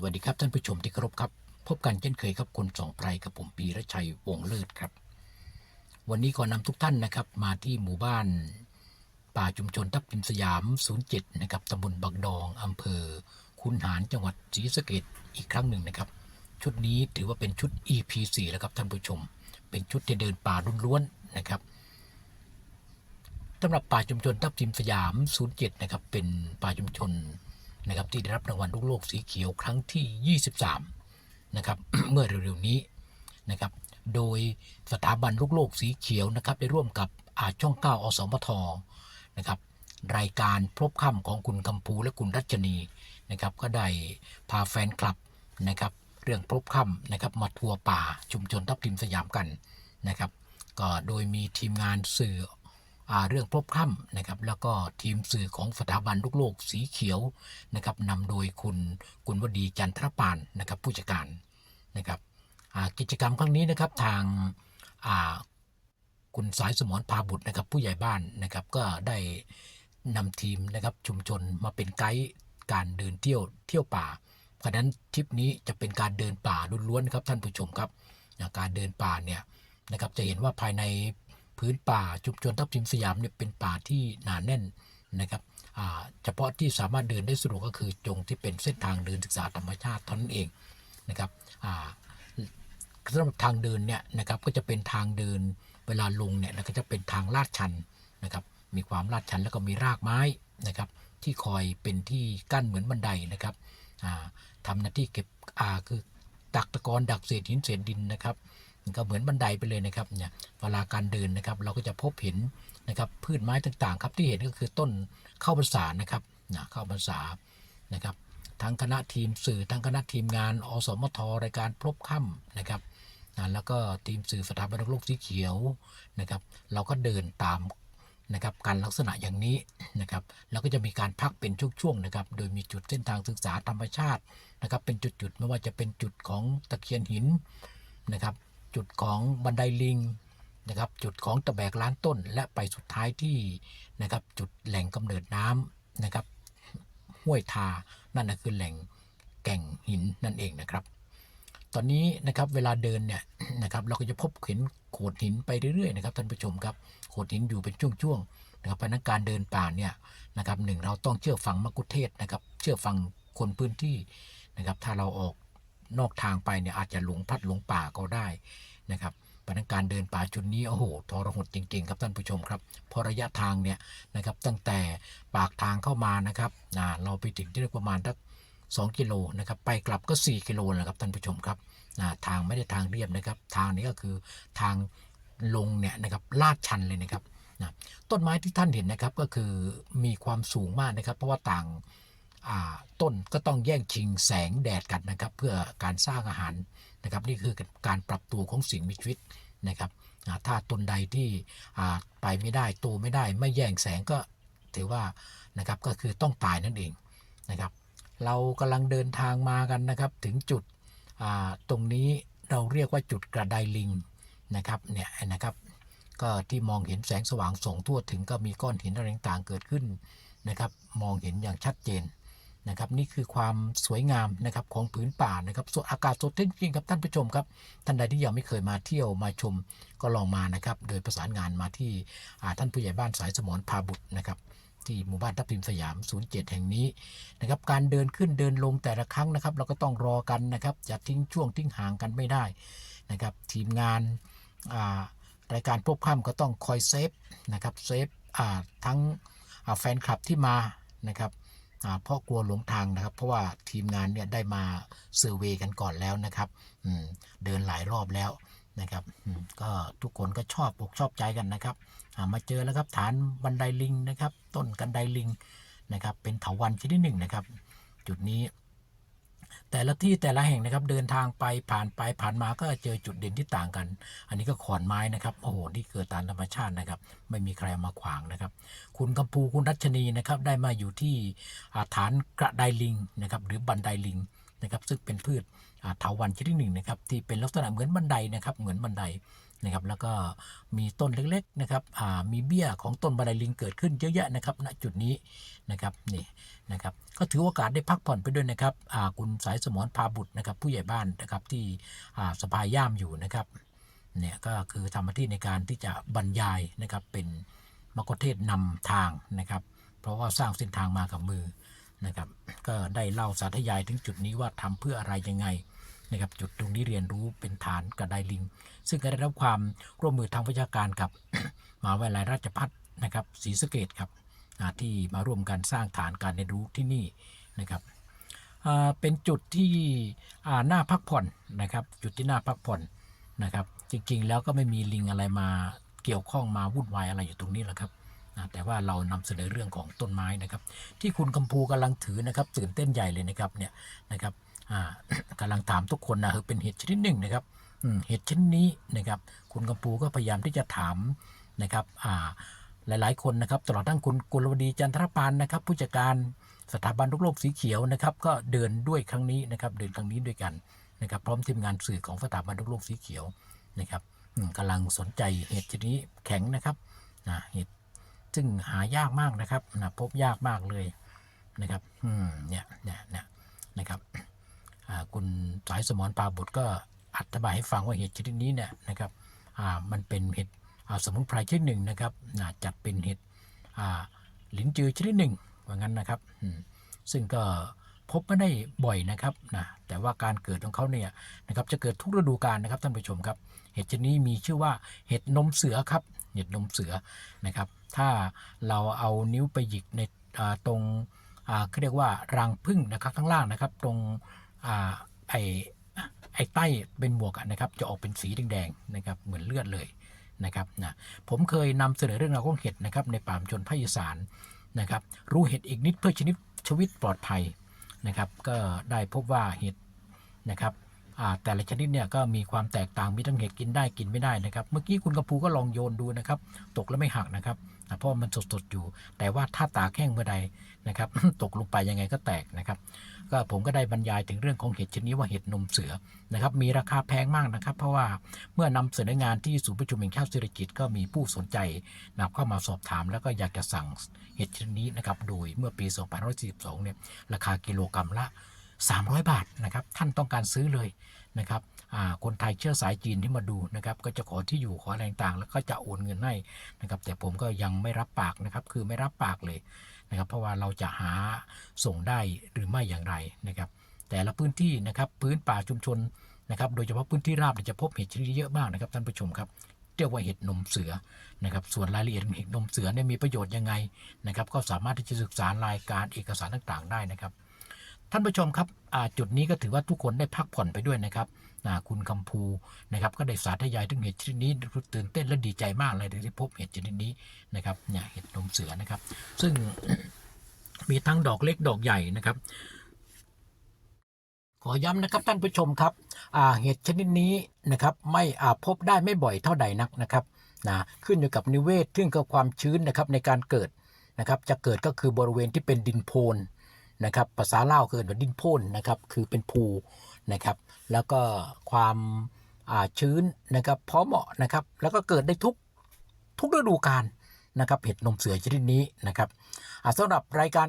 สวัสดีครับท่านผู้ชมที่เคารพครับ พบกันเช่นเคยครับคนสองไพรกับผมปีระชัยวงเลิศครับ วันนี้ขอนำทุกท่านนะครับ มาที่หมู่บ้าน ป่าชุมชนทับทิมสยาม 07 นะครับตำบลบักดองอำเภอ คุนหารจังหวัดศรีสะเกดอีกครั้งหนึ่งนะครับ ชุดนี้ถือว่าเป็นชุด EP 4 แล้วครับท่านผู้ชม เป็นชุดที่เดินป่าล้วนๆนะครับสำหรับป่าชุมชนทับทิมสยาม 07 นะครับเป็นป่าชุมชน นะครับที่ได้รับรางวัลลูกโลกสีเขียวครั้งที่ 23 นะครับเมื่อเร็วๆนี้นะครับโดยสถาบันลูกโลกสีเขียวนะครับได้ร่วมกับอาช่อง9อสมทนะครับรายการพบค่ำของคุณคำภูและคุณรัชนีนะครับก็ได้พาแฟนคลับนะครับเรื่องพบค่ำนะครับมาทัวร์ป่าชุมชนทับทิมสยามกันนะครับก็โดยมีทีมงานสื่อ เรื่องพบค่ำนะครับแล้วก็ทีมสื่อของสถาบันลูกโลกสีเขียวนะครับนำโดยคุณกุลวดีจันทรปานนะครับผู้จัดการนะครับกิจกรรมครั้งนี้นะครับทางาคุณสายสมรพาบุตรนะครับผู้ใหญ่บ้านนะครับก็ได้นำทีมนะครับชุมชนมาเป็นไกด์การเดินเที่ยวเที่ยวป่าเพราะนั้นทริปนี้จะเป็นการเดินป่าล้วนๆครับท่านผู้ชมครับการเดินป่าเนี่ยนะครับจะเห็นว่าภายใน พื้นป่าชุมชนทับทิมสยามเนี่ยเป็นป่าที่หนาแน่นนะครับเฉพาะที่สามารถเดินได้สะดวกก็คือจงที่เป็นเส้นทางเดินศึกษาธรรมชาติเท่านั้นเองนะครับสำหรับทางเดินเนี่ยนะครับก็จะเป็นทางเดินเวลาลงเนี่ยก็จะเป็นทางลาดชันนะครับมีความลาดชันแล้วก็มีรากไม้นะครับที่คอยเป็นที่กั้นเหมือนบันไดนะครับทำหน้าที่เก็บอาคือดักตะกอนดักเศษหินเศษดินนะครับ ก็เหมือนบันไดไปเลยนะครับเนี่ยเวลาการเดินนะครับ เราก็จะพบเห็นนะครับพืชไม้ต่างๆ ครับที่เห็นก็คือต้นข้าวพรรษานะครับนะข้าวพรรษานะครับทั้งคณะทีมสื่อทั้งคณะทีมงานอสมทรายการพบค่ำนะครับนะแล้วก็ทีมสื่อสถาบันโลกสีเขียวนะครับ เราก็เดินตามนะครับการลักษณะอย่างนี้นะครับ แล้วก็จะมีการพักเป็นช่วงๆนะครับ โดยมีจุดเส้นทางศึกษาธรรมชาตินะครับ เป็นจุดๆไม่ว่าจะเป็นจุดของตะเคียนหินนะครับ จุดของบันไดลิงนะครับจุดของตะแบกล้านต้น และไปสุดท้ายที่นะครับจุดแหล่งกำเนิดน้ำนะครับห้วยทานั่นนะคือแหล่งแก่งหินนั่นเองนะครับ ตอนนี้นะครับเวลาเดินเนี่ยนะครับเราก็จะพบเห็นโขดหินไปเรื่อยๆนะครับท่านผู้ชมครับโขดหินอยู่เป็นช่วงๆนะครับเพราะนั้นการเดินป่าเนี่ยนะครับหนึ่งเราต้องเชื่อฟังมักคุเทศนะครับเชื่อฟังคนพื้นที่นะครับถ้าเราออก นอกทางไปเนี่ยอาจจะหลงพัดหลงป่าก็ได้นะครับเพราะฉะนั้นการเดินป่าจุดนี้โอ้โหทรหดจริงๆครับท่านผู้ชมครับเพราะระยะทางเนี่ยนะครับตั้งแต่ปากทางเข้ามานะครับนะเราไปถึงที่ประมาณสัก2กิโลนะครับไปกลับก็ 4 กิโลนะครับท่านผู้ชมครับนะทางไม่ได้ทางเรียบนะครับ ทางนี้ก็คือทางลงเนี่ยนะครับลาดชันเลยนะครับนะต้นไม้ที่ท่านเห็นนะครับก็คือมีความสูงมากนะครับ เพราะว่าต่าง ต้นก็ต้องแย่งชิงแสงแดดกันนะครับ เพื่อการสร้างอาหารนะครับ นี่คือการปรับตัวของสิ่งมีชีวิตนะครับถ้าต้นใดที่ไปไม่ได้โตไม่ได้ ไม่แย่งแสงก็ถือว่านะครับก็คือต้องตายนั่นเองนะครับ เรากำลังเดินทางมากันนะครับ ถึงจุดตรงนี้เราเรียกว่าจุดกระไดลิงนะครับเนี่ยนะครับ ก็ที่มองเห็นแสงสว่างส่องทั่วถึงก็มีก้อนหินอะไรต่างๆเกิดขึ้นนะครับ มองเห็นอย่างชัดเจน นะครับนี่คือความสวยงามนะครับของผืนป่านะครับสดอากาศสดจริงครับท่านผู้ชมครับท่านใดที่ยังไม่เคยมาเที่ยวมาชมก็ลองมานะครับโดยประสานงานมาที่ท่านผู้ใหญ่บ้านสายสมรพาบุตรนะครับที่หมู่บ้านทับทิมสยาม 07 แห่งนี้นะครับการเดินขึ้นเดินลงแต่ละครั้งนะครับ เราก็ต้องรอกันนะครับจะทิ้งช่วงทิ้งห่างกันไม่ได้นะครับทีมงานรายการพบค่ำก็ต้องคอยเซฟนะครับเซฟทั้งแฟนคลับที่มานะครับ เพราะกลัวหลงทางนะครับ เพราะว่าทีมงานเนี่ยได้มาเซอร์เวย์กันก่อนแล้วนะครับอืมเดินหลายรอบแล้วนะครับก็ทุกคนก็ชอบอกชอบใจกันนะครับอ่ามาเจอแล้วครับฐานบันไดลิงนะครับ ต้นกันไดลิงนะครับ เป็นเถาวันชนิดหนึ่งนะครับ จุดนี้ แต่ละที่แต่ละแห่งนะครับเดินทางไปผ่านไปผ่านมาก็เจอจุดเด่นที่ต่างกัน อันนี้ก็ขอนไม้นะครับโอ้โหนี่เกิดตามธรรมชาตินะครับ ไม่มีใครมาขวางนะครับ คุณกำพูคุณรัชนีนะครับได้มาอยู่ที่าฐานกระไดลิงนะครับหรือบันไดลิงนะครับซึ่งเป็นพืชเถาวันชนิดหนึ่งนะครับที่เป็นลักษณะเหมือนบันไดนะครับเหมือนบันได นะครับแล้วก็มีต้นเล็กๆนะครับมีเบี้ยของต้นบันไดลิงเกิดขึ้นเยอะแยะนะครับณจุดนี้นะครับนี่นะครับก็ถือโอกาสได้พักผ่อนไปด้วยนะครับคุณสายสมรพาบุตรนะครับผู้ใหญ่บ้านนะครับที่สภาย่ามอยู่นะครับเนี่ยก็คือทำหน้าที่ในการที่จะบรรยายนะครับเป็นมกเทศนำทางนะครับ เพราะว่าสร้างเส้นทางมากับมือนะครับก็ได้เล่าสาธยายถึงจุดนี้ว่าทำเพื่ออะไรยังไง นะครับจุดตรงนี้เรียนรู้เป็นฐานกระไดลิง ซึ่งก็ได้รับความร่วมมือทางวิชาการกับมหาวิทยาลัยราชภัฏนะครับศรีสะเกดครับที่มาร่วมกันสร้างฐานการเรียนรู้ที่นี่นะครับเป็นจุดที่อ่าน่าพักผ่อนนะครับ จุดที่น่าพักผ่อนนะครับ จริงๆ แล้วก็ไม่มีลิงอะไรมาเกี่ยวข้องมาวุ่นวายอะไรอยู่ตรงนี้แหละครับแต่ว่าเรานำเสนอเรื่องของต้นไม้นะครับ ที่คุณกำพูกำลังถือนะครับตื่นเต้นใหญ่เลยนะครับเนี่ยนะครับ อ่ากำลังถามทุกคนนะเออเป็นเห็ดชนิดหนึ่งนะครับเห็ดชนิดนี้นะครับ คุณกำปูก็พยายามที่จะถามนะครับอ่าหลาย ๆ คนนะครับ ตลอดทั้งคุณกุลวดีจันทรปานนะครับ ผู้จัดการสถาบันโรคโลกสีเขียวนะครับ ก็เดินด้วยครั้งนี้นะครับ เดินครั้งนี้ด้วยกันนะครับ พร้อมทีมงานสื่อของสถาบันโรคโลกสีเขียวนะครับอืมกำลังสนใจเห็ดชนิดนี้แข็งนะครับนะเห็ดซึ่งหายากมากนะครับนะพบยากมากเลยนะครับ อืมเนี่ยเนี่ยเนี่ยนะครับ คุณสายสมรปาบุตรก็อธิบายให้ฟังว่าเห็ดชนิดนี้เนี่ยนะครับมันเป็นเห็ดอ่าสมุนไพรชนิดหนึ่งนะครับจัดเป็นเห็ดอ่าลิ้นจือชนิดหนึ่งว่างั้นนะครับซึ่งก็พบไม่ได้บ่อยนะครับนะแต่ว่าการเกิดของเขาเนี่ยนะครับจะเกิดทุกฤดูกาลนะครับท่านผู้ชมครับ เห็ดชนิดนี้มีชื่อว่าเห็ดนมเสือครับเห็ดนมเสือนะครับ ถ้าเราเอานิ้วไปหยิกในตรงเขาเรียกว่ารังผึ้งนะครับข้างล่างนะครับ ตรง ไอไอใต้เป็นหมวกนะครับ จะออกเป็นสีแดงๆนะครับ เหมือนเลือดเลยนะครับนะผมเคยนำเสนอเรื่องราวของเห็ดนะครับ ในป่ามชนภาคอีสานนะครับ รู้เห็ดอีกนิดเพื่อชนิดชีวิตปลอดภัยนะครับ ก็ได้พบว่าเห็ดนะครับแต่ละชนิดเนี่ยก็มีความแตกต่างมีทั้งเห็ดกินได้กินไม่ได้นะครับ เมื่อกี้คุณกระพูก็ลองโยนดูนะครับ ตกแล้วไม่หักนะครับเพราะมันสดๆอยู่ แต่ว่าถ้าตาแห้งเมื่อใดนะครับ ตกลงไปยังไงก็แตกนะครับ ก็ผมก็ได้บรรยายถึงเรื่องของเห็ดชนิดนี้ว่าเห็ดนมเสือนะครับมีราคาแพงมากนะครับ เพราะว่าเมื่อนำเสนองานที่ศูนย์ประชุมแห่งชาติเศรษฐกิจก็มีผู้สนใจนับเข้ามาสอบถาม แล้วก็อยากจะสั่งเห็ดชนิดนี้นะครับโดยเมื่อปี 2542เนี่ยราคากิโลกรัมละ 300 บาทนะครับท่านต้องการซื้อเลยนะครับ คนไทยเชื้อสายจีนที่มาดูนะครับก็จะขอที่อยู่ขออะไรต่างๆ แล้วก็จะโอนเงินให้นะครับแต่ผมก็ยังไม่รับปากนะครับคือไม่รับปากเลยนะครับเพราะว่าเราจะหาส่งได้หรือไม่อย่างไรนะครับแต่ละพื้นที่นะครับพื้นป่าชุมชนนะครับโดยเฉพาะพื้นที่ราบจะพบเห็ดชนิดเยอะมากนะครับท่านผู้ชมครับเรียกว่าเห็ดนมเสือนะครับส่วนรายละเอียดเห็ดนมเสือเนี่ยมีประโยชน์ยังไงนะครับก็สามารถที่จะศึกษารายการเอกสารต่างๆ ได้นะครับ ท่านผู้ชมครับจุดนี้ก็ถือว่าทุกคนได้พักผ่อนไปด้วยนะครับ คุณคำภูนะครับก็ได้สาธยายถึงเห็ดชนิดนี้ตื่นเต้นและดีใจมากเลยที่พบเห็ดชนิดนี้นะครับเนี่ยเห็ดนมเสือนะครับ ซึ่งมีทั้งดอกเล็กดอกใหญ่นะครับ ขอย้ำนะครับท่านผู้ชมครับเห็ดชนิดนี้นะครับไม่อาพบได้ไม่บ่อยเท่าใดนักนะครับนะขึ้นอยู่กับนิเวศขึ้นกับความชื้นนะครับในการเกิดนะครับจะเกิดก็คือบริเวณที่เป็นดินโพน นะครับภาษาเล่าคือว่าดินพ่นนะครับคือเป็นภูนะครับ แล้วก็ความอ่าชื้นนะครับพอเหมาะนะครับ แล้วก็เกิดได้ทุกทุกฤดูกาลนะครับเห็ดนมเสือชนิดนี้นะครับสำหรับรายการ